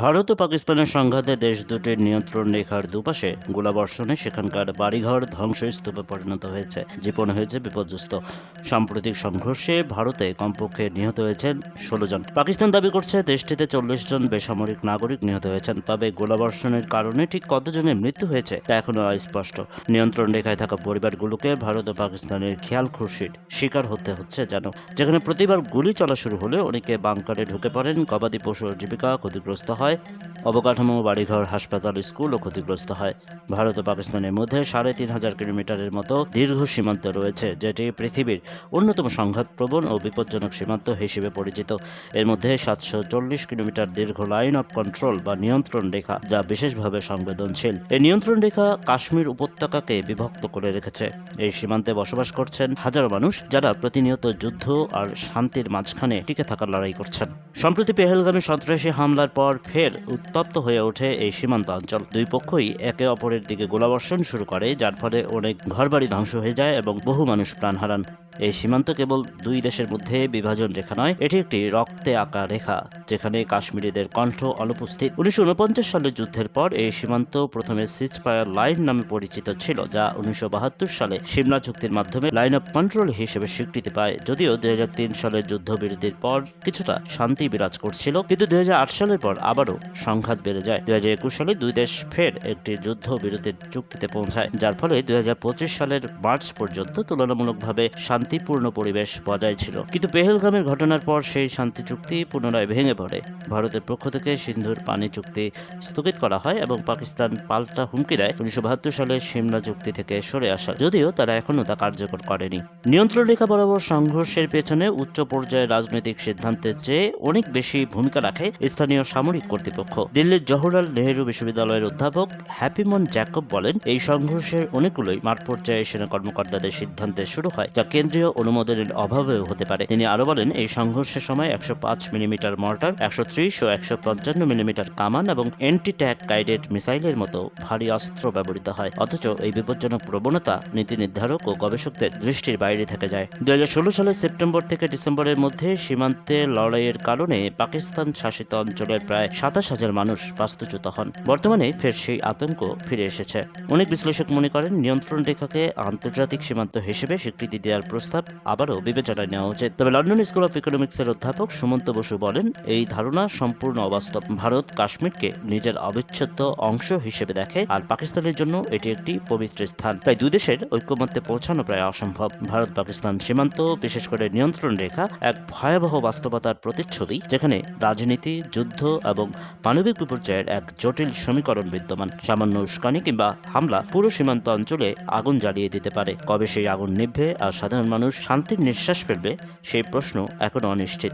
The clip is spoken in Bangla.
ভারত ও পাকিস্তানের সংঘাতে দেশ দুটির নিয়ন্ত্রণ রেখার দুপাশে গোলাবর্ষণে সেখানকার বাড়িঘর ধ্বংসস্তূপে পরিণত হয়েছে, জীবন হয়েছে বিপর্যস্ত। সাম্প্রতিক সংঘর্ষে ভারতে কমপক্ষে নিহত হয়েছেন ষোলো জন। পাকিস্তান দাবি করছে, দেশটিতে চল্লিশ জন বেসামরিক নাগরিক নিহত হয়েছেন, তবে গোলাবর্ষণের কারণে ঠিক কতজনের মৃত্যু হয়েছে তা এখনও অস্পষ্ট। নিয়ন্ত্রণ রেখায় থাকা পরিবারগুলোকে ভারত ও পাকিস্তানের খেয়াল খুরশির শিকার হতে হচ্ছে যেন, যেখানে প্রতিবার গুলি চলা শুরু হলে অনেকে বাংকারে ঢুকে পড়েন, গবাদি পশুর জীবিকা ক্ষতিগ্রস্ত হয়। হয় অবকাঠামো, বাড়িঘর, হাসপাতাল, স্কুলও ক্ষতিগ্রস্ত হয়। ভারত ও পাকিস্তানের মধ্যে সাড়ে তিন হাজার কিলোমিটারের মতো দীর্ঘ সীমান্ত রয়েছে, যেটি পৃথিবীর অন্যতম সংঘাতপ্রবণ ও বিপজ্জনক সীমান্ত হিসেবে পরিচিত। এর মধ্যে সাতশো চল্লিশ কিলোমিটার দীর্ঘ লাইন অফ কন্ট্রোল বা নিয়ন্ত্রণ রেখা, যা বিশেষভাবে সংবেদনশীল। এই নিয়ন্ত্রণ রেখা কাশ্মীর উপত্যকাকে বিভক্ত করে রেখেছে। এই সীমান্তে বসবাস করছেন হাজারো মানুষ, যারা প্রতিনিয়ত যুদ্ধ আর শান্তির মাঝখানে টিকে থাকার লড়াই করছেন। সম্প্রতি পেহেলগামী সন্ত্রাসী হামলার পর ফের উত্তপ্ত হয়ে ওঠে এই সীমান্ত অঞ্চল। দুই পক্ষই একে অপরের দিকে গোলাবর্ষণ শুরু করে, যার ফলে অনেক ঘরবাড়ি ধ্বংস হয়ে যায় এবং বহু মানুষ প্রাণ হারান। এই সীমান্ত কেবল দুই দেশের মধ্যে বিভাজন রেখা নয়, এটি একটি রক্তে আঁকা রেখা, যেখানে কাশ্মীরিদের কণ্ঠ অনুপস্থিত। উনিশশো উনপঞ্চাশ সালের যুদ্ধের পর এই সীমান্ত প্রথমে সিজফায়ার লাইন নামে পরিচিত ছিল, যা উনিশশো বাহাত্তর সালে সিমলা চুক্তির মাধ্যমে লাইন অফ কন্ট্রোল হিসেবে স্বীকৃতি পায়। যদিও দুই হাজার তিন সালের যুদ্ধবিরতির পর কিছুটা শান্তি বিরাজ করছিল, কিন্তু দুই হাজার আট সালের পর আবারও সংঘাত বেড়ে যায়। দুই হাজার একুশ সালে দুই দেশ ফের একটি যুদ্ধ বিরতির চুক্তিতে পৌঁছায়, যার ফলে দুই হাজার পঁচিশ সালের মার্চ পর্যন্ত তুলনামূলকভাবে শান্তিপূর্ণ পরিবেশ বজায় ছিল। কিন্তু পেহেলগামের ঘটনার পর সেই শান্তি চুক্তি পুনরায় ভেঙে পড়ে। ভারতের পক্ষ থেকে সিন্ধুর পানি চুক্তি স্থগিত করা হয় এবং পাকিস্তান পাল্টা হুমকি দেয়। উনিশশো বাহাত্তর সালে সিমলা চুক্তি থেকে সরে আসা। যদিও তারা এখনও তা কার্যকর করেনি। নিয়ন্ত্রণ রেখা বরাবর সংঘর্ষের পেছনে উচ্চ পর্যায়ের রাজনৈতিক সিদ্ধান্তের চেয়ে অনেক বেশি ভূমিকা রাখে স্থানীয় সামরিক কর্তৃপক্ষ। দিল্লির জওহরলাল নেহেরু বিশ্ববিদ্যালয়ের অধ্যাপক হ্যাপিমন জ্যাকব বলেন, এই সংঘর্ষের অনেকগুলোই মাঠ পর্যায়ে সেনা কর্মকর্তাদের সিদ্ধান্তে শুরু হয়, যা কেন্দ্রীয় অনুমোদনের অভাবেও হতে পারে। তিনি আরও বলেন, এই সংঘর্ষের সময় একশো পাঁচ মিলিমিটার মর্টার, একশো ত্রিশ ও একশো পঞ্চান্ন মিলিমিটার কামান এবং এন্টি ট্যাক গাইডেড মিসাইলের মতো ভারী অস্ত্র ব্যবহৃত হয়। অথচ এই বিপজ্জনক প্রবণতা নীতি নির্ধারক ও গবেষকদের দৃষ্টির বাইরে থেকে যায়। দুই সালের সেপ্টেম্বর থেকে ডিসেম্বরের মধ্যে সীমান্তে লড়াইয়ের কারণে পাকিস্তান শাসিত অঞ্চলের প্রায় সাতাশ হাজার মানুষ বাস্তুচ্যুত হন। বর্তমানে ফের সেই আতঙ্ক ফিরে এসেছে। অনেক বিশ্লেষক মনে করেন, নিয়ন্ত্রণ রেখাকে আন্তর্জাতিক সীমান্ত হিসেবে স্বীকৃতি দেওয়ার প্রস্তাব আবারও বিবেচনায় নেওয়া উচিত তবে লন্ডন স্কুল অফ ইকোনমিক্সের অধ্যাপক সুমন্ত বসু বলেন, এই ধারণা সম্পূর্ণ অবাস্তব। ভারত কাশ্মীরকে নিজের অবিচ্ছেদ্য অংশ হিসেবে দেখে, আর পাকিস্তানের জন্য এটি একটি পবিত্র স্থান। তাই দুই দেশের ঐক্যমত্যে পৌঁছানো প্রায় অসম্ভব। ভারত, পাকিস্তান সীমান্ত, বিশেষ করে নিয়ন্ত্রণ রেখা, এক ভয়াবহ বাস্তবতার প্রতিচ্ছবি, যেখানে রাজনীতি, যুদ্ধ এবং মানবিক বিপর্যয়ের এক জটিল সমীকরণ বিদ্যমান। সামান্য উস্কানি কিংবা হামলা পুরো সীমান্ত অঞ্চলে আগুন জ্বালিয়ে দিতে পারে। কবে সেই আগুন নিভবে আর সাধারণ মানুষ শান্তির নিঃশ্বাস ফেলবে সেই প্রশ্ন এখন অনিশ্চিত।